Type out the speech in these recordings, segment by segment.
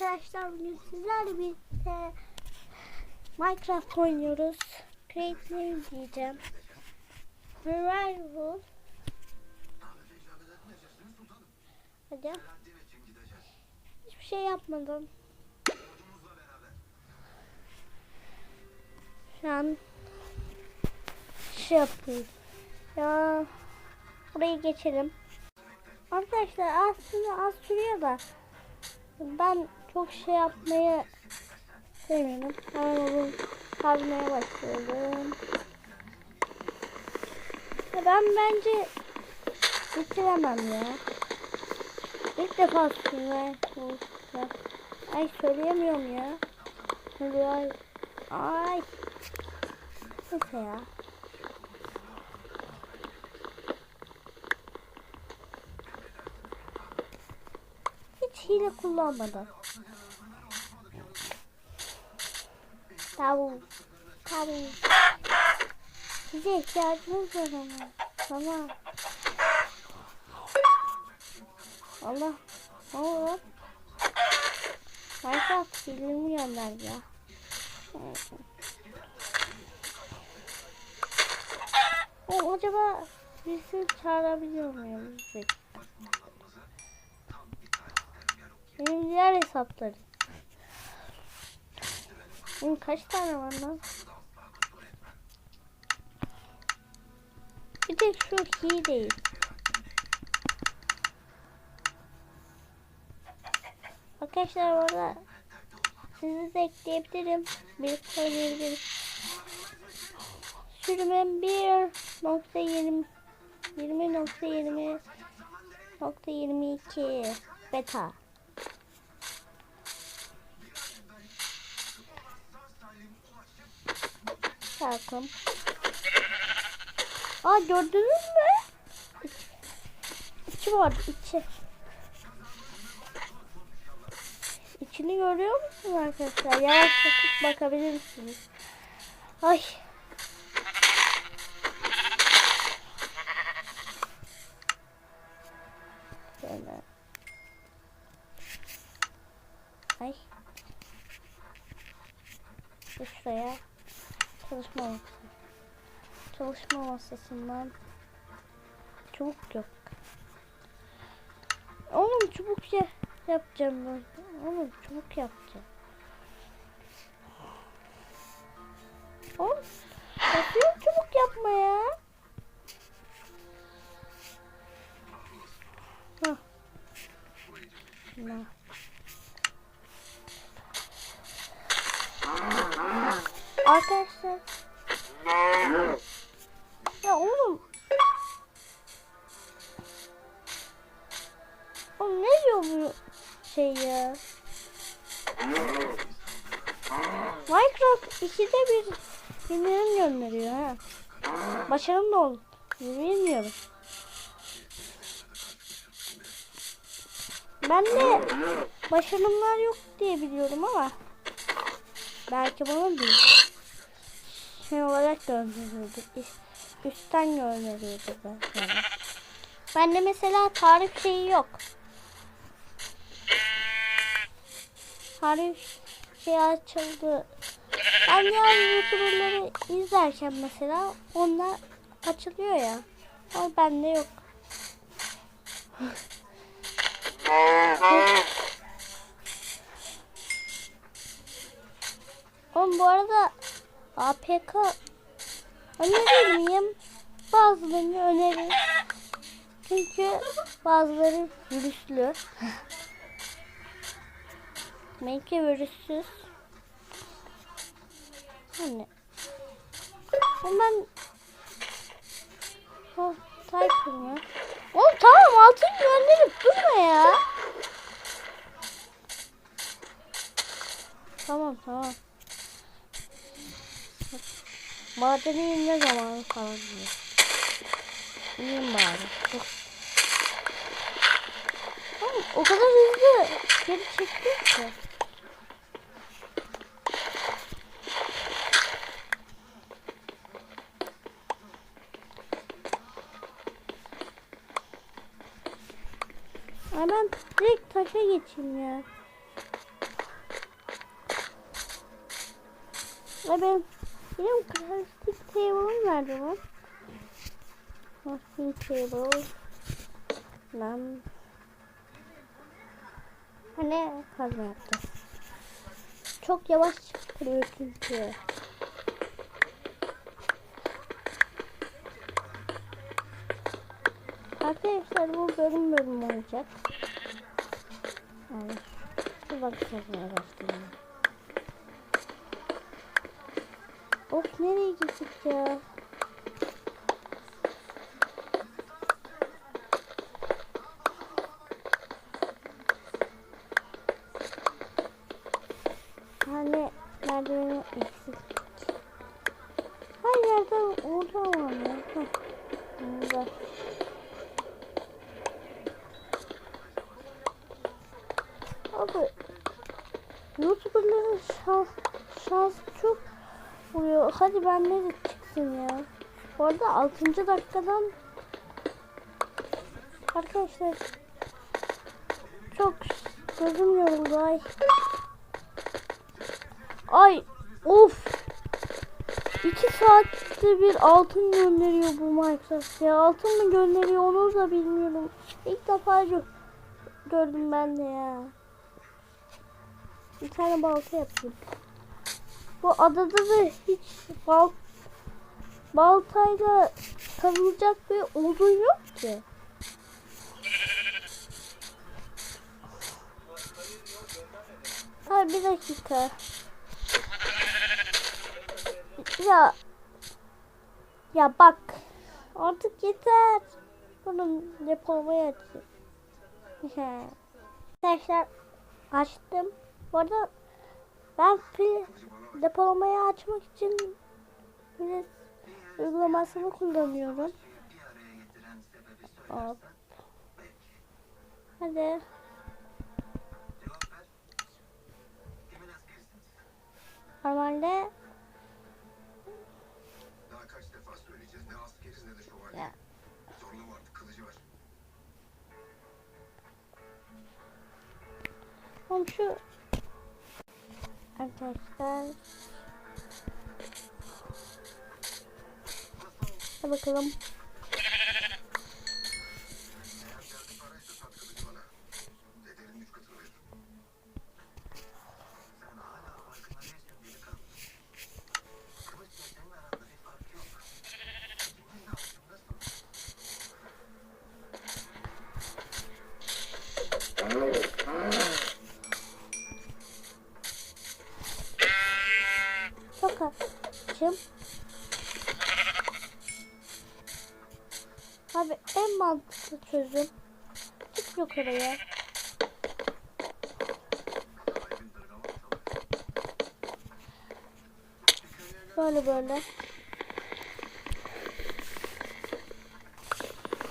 Arkadaşlar bugün sizlerle birlikte Minecraft oynuyoruz. Create New diyeceğim. Survival. Hadi. Hiçbir şey yapmadım. Şu an şey yapayım. Ya burayı geçelim. Arkadaşlar aslında az sürüyor da ben çok şey yapmayı sevmiyorum. Hemen kazmaya başlıyorum. Ben bence bitiremem ya. İlk defa sürme. Ay söyleyemiyorum ya. Ay. Ay. Neyse ya. Hiç hile kullanmadım. Tavuk. Tavuk. Size ihtiyacımız var ama. Tamam. Allah. Ne olur? Minecraft gönder ya. O acaba birisini çağırabiliyor muyum? Benim diğer hesaplarım. Benim kaç tane var lan? Bir tek şu iyi değil. Arkadaşlar orada sizi de ekleyebilirim. Bir oynayabiliriz. Sürümüm 1.20 20.20 20.22 beta. Bakın. Aa gördünüz mü? İçi var içi. İçini görüyor musunuz arkadaşlar? Yavaş bakıp bakabilir misiniz? Ay. Şöyle. Ay. Şuraya çalışma masası. Çalışma masasından çubuk yok. Oğlum çubuk ya yapacağım ben. Oğlum çubuk yapacağım. Oğlum yapıyorum ikide bir bildirim gönderiyor ha. Başarılı da ol. Bilmiyorum. Ben de başarımlar yok diye biliyorum ama belki bana değil. Şey olarak gönderiyordu. Üst- Üstten gönderiyordu ben. Ben de mesela tarif şeyi yok. Tarif şey açıldı. Ben diğer youtuberları izlerken mesela onlar açılıyor ya. Ama bende yok. Oğlum bu arada APK önerir miyim? Bazılarını öneririm. Çünkü bazıları virüslü. Belki virüssüz. Hani. Hemen Oh, Typer mı? Oğlum tamam altın gönderip durma ya. Tamam tamam. Madeni ne zaman falan diyor. İyiyim bari. Oğlum, o kadar hızlı geri çektim ki. Ay ben direkt taşa geçeyim ya. Ve ben benim klasik table'ım nerede bu? Klasik table. Lan. Hani kazma yaptı. Çok yavaş çıkıyor çünkü. Arkadaşlar bu bölüm bölüm olacak. Yani şu bakacağız başlayalım. Of nereye gittik ya? Abi YouTuber'ların şans, şansı çok vuruyor. Hadi ben de çıksın ya. Bu arada 6. dakikadan Arkadaşlar çok gözüm yoruldu ay. Ay of. 2 saatte bir altın gönderiyor bu Minecraft ya. Altın mı gönderiyor onu da bilmiyorum. İlk defa gö- gördüm ben de ya. Bir tane balta yapayım. Bu adada da hiç bal baltayla kazılacak bir odun yok ki. Hayır bir dakika. Ya ya bak artık yeter. Bunun depolamayı açayım. Arkadaşlar açtım. Bu arada ben pil depolamayı açmak için pil uygulamasını kullanıyorum. Hop. Hadi. Normalde kaç defa söyleyeceğiz? Ne askeriz ne de şövalye. Ya. Zorlu vardı, kılıcı var. komşu arkadaşlar Hadi bakalım. Çık yukarıya. Böyle böyle.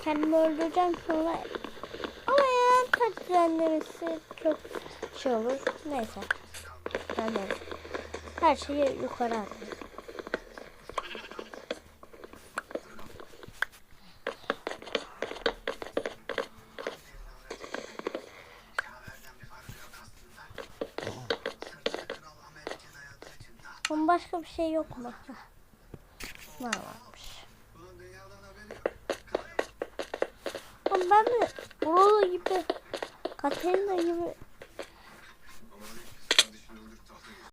Kendimi öldüreceğim sonra. Ama ya kaç düzenlemesi çok şey olur. Neyse. De her şeyi yukarı atayım. Başka bir şey yok mu? Var varmış. Oğlum ben de Broly gibi Katerina gibi